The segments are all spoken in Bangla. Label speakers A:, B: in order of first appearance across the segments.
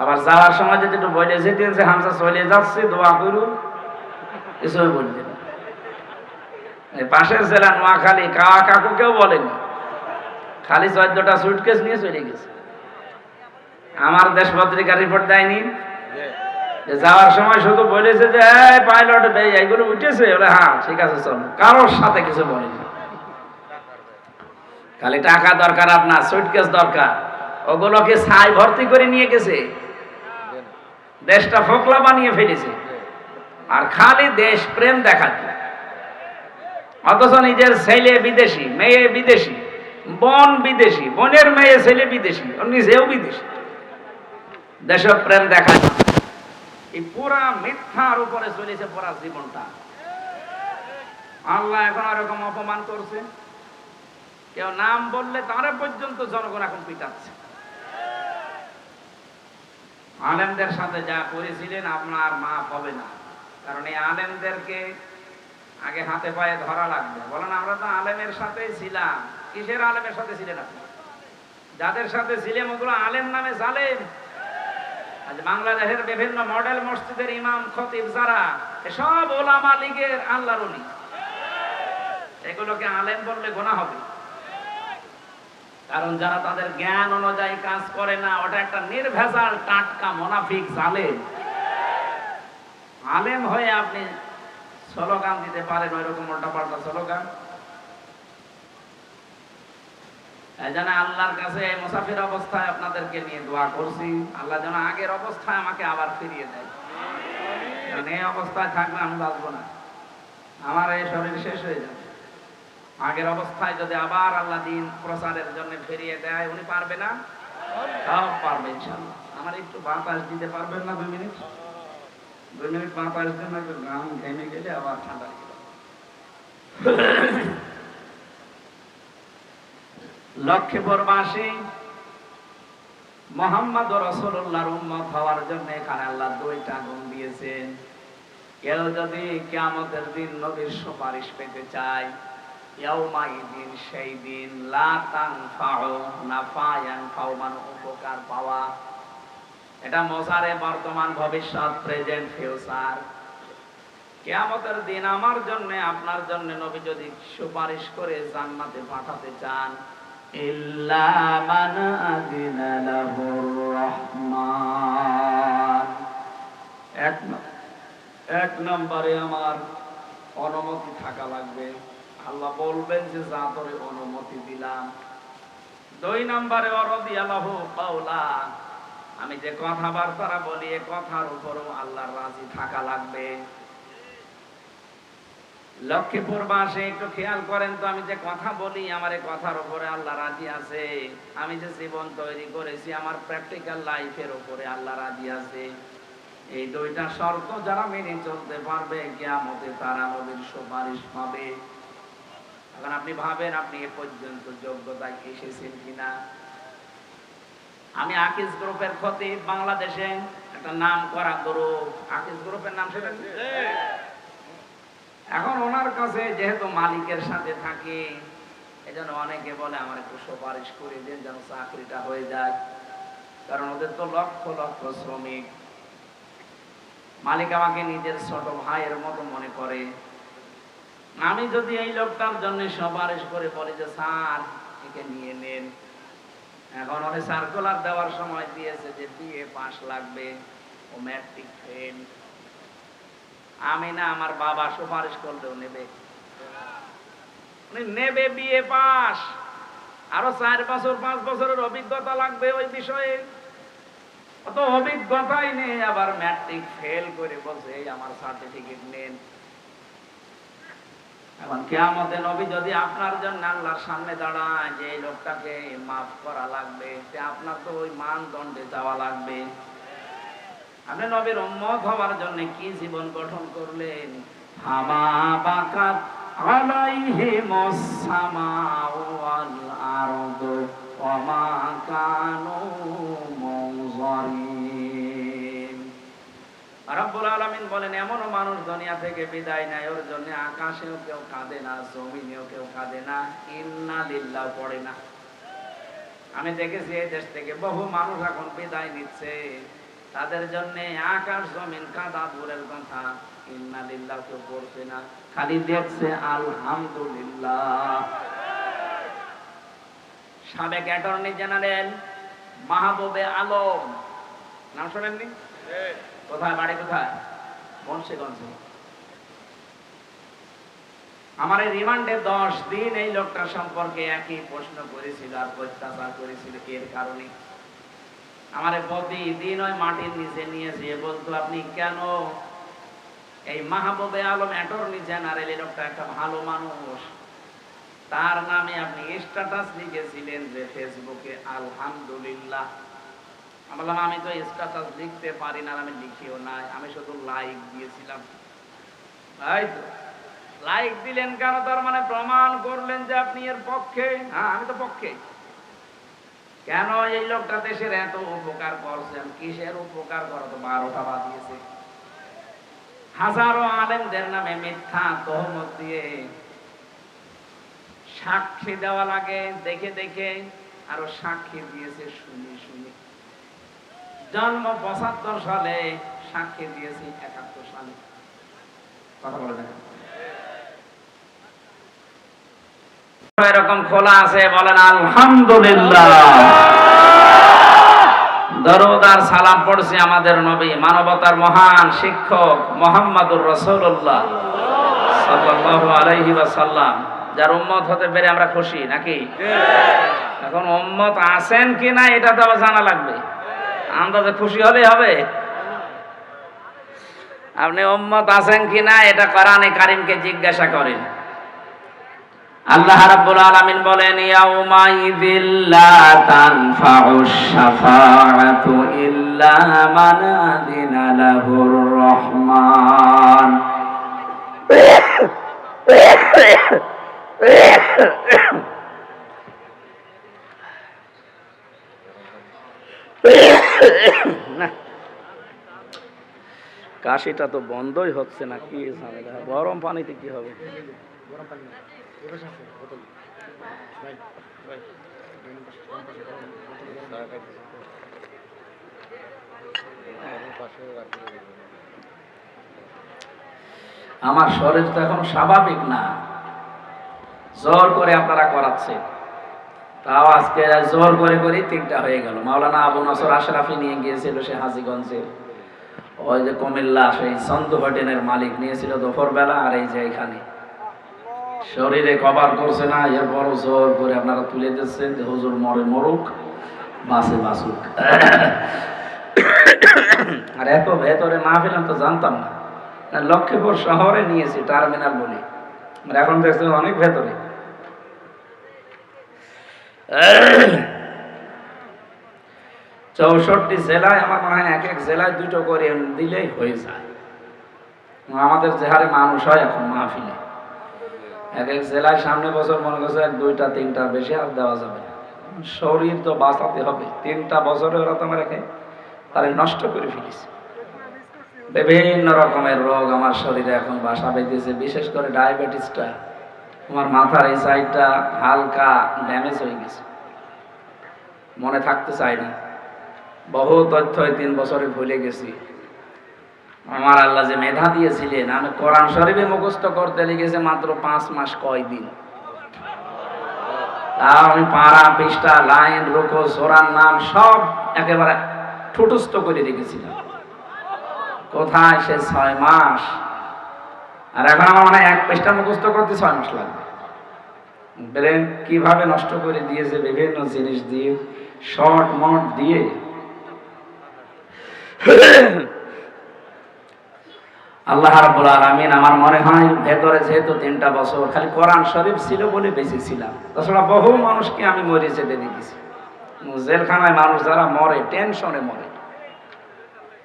A: আবার যাওয়ার সময় যদি একটু বলে যেতে যে, হামসা চলে যাচ্ছে, দোয়া করু। কিছুই বলছে পাশের জেলা নোয়াখালী, কাকা কাকু কেউ বলেনি। খালি চোদ্দটা সুটকেস নিয়ে চলে গেছে। আমার দেশ পত্রিকা রিপোর্ট দেয়নি। যাওয়ার সময় শুধু বলেছে যে পাইলট ভাই এইগুলো উঠেছে? বলে হ্যাঁ ঠিক আছে, চলো। কারোর সাথে কিছু বলেনি। খালি টাকা দরকার আপনার সুটকেস দরকার। ওগুলোকে ছাই ভর্তি করে নিয়ে গেছে। দেশটা ফোকলা বানিয়ে ফেলেছে। আর খালি দেশ প্রেম দেখাচ্ছে। অথচ নিজের ছেলে বিদেশি, মেয়ে বিদেশি, বোন বিদেশি, বোনের মেয়ে, ছেলে বিদেশি নিজেও বিদেশি। দেশপ্রেম দেখাচ্ছে। এই পুরা মিথ্যার উপরে চলেছে পুরা জীবনটা। আল্লাহ এখন এরকম অপমান করছে। কেউ নাম বললে তারা পর্যন্ত জনগণ এখন পিটাচ্ছে। আলেমদের সাথে যা করেছিলেন আপনার মাফ হবে না। কারণ এই আলেমদেরকে আগে হাতে পায়ে ধরা লাগবে। বলেন, আমরা তো আলেমের সাথেই ছিলাম। কিসের আলেমের সাথে ছিলেন আপনি? যাদের সাথে ছিলেন ওগুলো আলেম নামে জালেম। আজ বাংলাদেশের বিভিন্ন মডেল মসজিদের ইমাম, খতিব যারা এসব ওলামা লীগের আল্লাহর এগুলোকে আলেম বললে গোনা হবে। কারণ যারা তাদের জ্ঞান অনুযায়ী কাজ করে না, ওটা একটা নির্ভেজাল টাটকা মোনাফিক জালেম। আলেম হয়ে আপনি স্লোগান দিতে পারেন ওই রকম উল্টা পাল্টা স্লোগান জন্য আল্লাহর কাছে মুসাফির অবস্থায় আপনাদেরকে নিয়ে দোয়া করছি। আল্লাহ যেন আগের অবস্থায় আমাকে আবার ফিরিয়ে দেয়। কারণ এই অবস্থায় থাকলে আমি বাঁচবো না। আমার এই শরীর শেষ হয়ে যাবে। আগের অবস্থায় যদি আবার আল্লাহ দিন প্রচারের জন্য ফিরিয়ে দেয়, উনি পারবে না? সব পারবে ইনশাল্লাহ আমার একটু বাতাস দিতে পারবেন না দুই মিনিট? দুই মিনিট বাতাস দেন না গান ঘেমে গেলে আবার ঠান্ডা লক্ষ্মীপুরবাসী মোহাম্মদ রসুল্লাহর উম্মত হওয়ার জন্য এখানে আল্লাহ দুইটা গুণ দিয়েছেন। কেউ যদি কিয়ামতের দিন নবীর সুপারিশ পেতে চায় সেই দিন উপকার পাওয়া। এটা মজারে বর্তমান ভবিষ্যৎ, প্রেজেন্ট, ফিউচার। কেয়ামতের দিন আমার জন্য, আপনার জন্য নবী যদি সুপারিশ করে জান্নাতে পাঠাতে চান এক নম্বরে আমার অনুমতি থাকা লাগবে। আল্লাহ বলবেন যে যা তোরে অনুমতি দিলাম। দুই নম্বরে অরদি আল্লাহ পাওলা আমি যে কথাবার্তারা বলি, এ কথার উপরও আল্লাহর রাজি থাকা লাগবে। লক্ষ্মীপুর বাসে একটু খেয়াল করেন তো, আমি যে কথা বলি, আমার এই কথার উপরে আল্লাহ রাজি আছে। আমি যে জীবন তৈরি করেছি, আমার প্র্যাকটিক্যাল লাইফের উপরে আল্লাহ রাজি আছে। এই দুইটা শর্ত যারা মেনে চলতে পারবে, কিয়ামতে তারা নবীর সুপারিশ পাবে। এখন আপনি ভাবেন, আপনি এ পর্যন্ত যোগ্যতায় এসেছেন কিনা? আমি আকিস গ্রুপের ক্ষতি বাংলাদেশে, একটা নাম করা গ্রুপ। আকিস গ্রুপের নাম সেটা এখন ওনার কাছে যেহেতু মালিকের সাথে থাকি, এজন্য অনেকে বলে, আমার একটু সুপারিশ করে দিন যেন চাকরিটা হয়ে যায়। কারণ ওদের তো লক্ষ লক্ষ শ্রমিক। মালিক আমাকে নিজের ছোট ভাইয়ের মতো মনে করে। আমি যদি এই লোকটার জন্য সুপারিশ করে বলি যে, স্যার, একে নিয়ে নেন। এখন অনেক সার্কুলার দেওয়ার সময় দিয়েছে যে, বিএ পাস লাগবে, ও ম্যাট্রিক ফেল আমি না আমার বাবা সুপারিশ করলেও নেবে। নেবে বিএ পাস। আরও চার বছর, পাঁচ বছরের অভিজ্ঞতা লাগবে ওই বিষয়ে। অত অভিজ্ঞতাই নেই, আবার ম্যাট্রিক ফেল করে বলছে আমার সার্টিফিকেট নেন। এখন কেয়ামতে নবী যদি আপনার জন্য আল্লাহর সামনে দাঁড়ায় যে এই লোকটাকে মাফ করা লাগবে তে আপনার তো ওই মানদণ্ডে যাওয়া লাগবে। আপনি নবীর উম্মত হওয়ার জন্য কি জীবন গঠন করলেন? হামা মুনজারিন। রব্বুল আলামিন বলেন এমন মানুষ দুনিয়া থেকে বিদায় নেয়, ওর জন্য আকাশেও কেউ কাঁদে না, জমিনেও কেউ কাঁদে না, ইন্না লিল্লাহ পড়ে না। আমি দেখেছি এই দেশ থেকে বহু মানুষ এখন বিদায় নিচ্ছে। তাদের জন্য আকাশ, জমিন কাদা, দূরের কথা ইন্নালিল্লাহ কেউ করছে না। খালি দেখছে, আলহামদুলিল্লাহ। সাবেক অ্যাটর্নি জেনারেল মাহবুবে আলম। নাম শোনেননি? কোথায়, বাড়ি কোথায়? বংশীগঞ্জে আমার এই রিমান্ডে দশ দিন এই লোকটা সম্পর্কে একই প্রশ্ন করেছিল আর অত্যাচার করেছিল এর কারণে? আমার প্রতিদিন ওই মাটির নিচে নিয়ে যেয়ে বলতো, আপনি কেন এই মাহবুবে আলম অ্যাটর্নি জেনারেল এই লোকটা একটা ভালো মানুষ? তার নামে আপনি স্ট্যাটাস লিখেছিলেন যে ফেসবুকে আলহামদুলিল্লাহ। বললাম, আমি তো স্ট্যাটাস লিখতে পারি না আমি লিখিও নাই। আমি শুধু লাইক দিয়েছিলাম। তাই তো। লাইক দিলেন কেন? তার মানে প্রমাণ করলেন যে আপনি এর পক্ষে। হ্যাঁ আমি তো পক্ষে। কেন এই লোকটা দেশের এত উপকার করছেন কিসের উপকার করা? তো বারোটা বাদিয়েছে হাজারো আলেমদের নামে মিথ্যা তহমত দিয়ে সাক্ষী দেওয়া লাগে। দেখে দেখে আরও সাক্ষী দিয়েছে, শুনি শুনি। জন্ম পঁচাত্তর সালে সাক্ষী দিয়েছি একাত্তর সালে। কথা বলে দেখেন। এরকম খোলা আছে, বলেন আলহামদুলিল্লাহ। সালাম পড়ছি আমাদের নবী, মানবতার মহান শিক্ষক মোহাম্মদুর রসুল্লাহ ওয়াসাল্লাম। যার উম্মত হতে পেরে আমরা খুশি, নাকি? এখন উম্মত আছেন কি না, এটা তো জানা লাগবে। আন্দাজে খুশি হলে হবে। আপনি উম্মত আছেন কি না, এটা কোরআনে কারিমকে জিজ্ঞাসা করেন। আল্লাহ রাব্বুল আলামিন বলেন, ইয়াউমা ইযিল লা তানফাউশ শাফাআতু ইল্লা মান আযিনা লাহুর রহমান। কাশিটা তো বন্ধই হচ্ছে না, কি গরম পানিতে কি হবে? আমার শরীর তো এখন স্বাভাবিক না। জ্বর করে আপনারা করাচ্ছে তাও আজকে জোর করে করে তিনটা হয়ে গেল। মাওলানা আবু নসর আশরাফি নিয়ে গিয়েছিল সে হাজিগঞ্জে। ওই যে কুমিল্লা সেই হোটেলের মালিক নিয়েছিল দুপুর বেলা আর এই যে এখানে। শরীরে কভার করছে না এরপর জোর করে আপনারা তুলে দিচ্ছেন যে হুজুর মরে মরুক বাসে বাসুক আর এত ভেতরে মাহফিল আমি তো জানতাম না। না, লক্ষ্মীপুর শহরে নিয়েছি টার্মিনাল বলে। এখন দেখছি অনেক ভেতরে। চৌষট্টি জেলায় আমার মনে হয় এক এক জেলায় দুটো করে দিলেই হয়ে যায়। আমাদের যে হারে মানুষ হয় এখন মাহফিলে। এক এক জেলায় সামনে বছর মনে করছে এক, দুইটা, তিনটা বেশি আর দেওয়া যাবে শরীর তো বাঁচাতে হবে। তিনটা বছরে ওরা তো রেখে তাহলে নষ্ট করে ফেলিস বিভিন্ন রকমের রোগ আমার শরীরে এখন বাসা বেঁধেছে, বিশেষ করে ডায়াবেটিসটা। আমার মাথার এই সাইডটা হালকা ড্যামেজ হয়ে গেছে। মনে থাকতে চাই না। বহু তথ্য এই তিন বছরে ভুলে গেছি। আমার আল্লাহ যে মেধা দিয়েছিলেন, আমি কোরআন শরীফে মুখস্থ করতে লেগেছে মাত্র পাঁচ মাস কয় দিন। তাও আমি পাড়া, পৃষ্ঠা, লাইন, রুকো, সোরার নাম সব একেবারে ঠুটুস্থ করে রেখেছিলাম। কোথায় সে ছয় মাস? আর এখন আমার মনে এক পৃষ্ঠা মুখস্থ করতে ছয় মাস লাগবে। ব্রেন কীভাবে নষ্ট করে দিয়েছে বিভিন্ন জিনিস দিয়ে, শর্ট মট দিয়ে। আল্লাহ রাব্বুল আলামিন আমার মনে হয় ভেতরে যেহেতু তিনটা বছর, খালি কোরআন শরীফ ছিল বলে বেঁচে ছিলাম। তাছাড়া বহু মানুষকে আমি মরে যেতে দেখেছি। জেলখানায় মানুষ যারা মরে, টেনশনে মরে।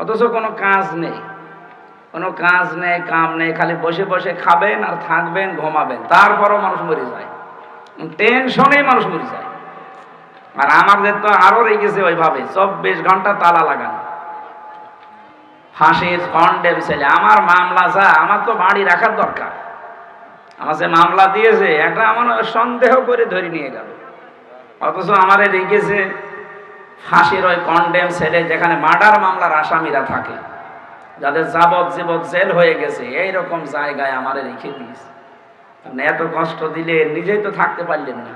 A: অথচ কোনো কাজ নেই। কোনো কাজ নেই, কাম নেই, খালি বসে বসে খাবেন আর থাকবেন, ঘুমাবেন। তারপরও মানুষ মরে যায়। টেনশনেই মানুষ মরে যায়। আর আমাদের তো আরও রেগেছে ওইভাবে। চব্বিশ ঘণ্টা তালা লাগানো। ফাঁসির কন্ডেম ছেলে। আমার মামলা যা, আমার তো বাড়ি রাখার দরকার। আমার যে মামলা দিয়েছে একটা আমার সন্দেহ করে ধরে নিয়ে গেল। অথচ আমারে রেখেছে ফাঁসির ওই কন্ডেম সেলে যেখানে মার্ডার মামলার আসামিরা থাকে। যাদের যাবত জীবত জেল হয়ে গেছে, এইরকম জায়গায় আমারে রেখে দিয়েছে। আপনি এত কষ্ট দিলে নিজেই তো থাকতে পারলেন না।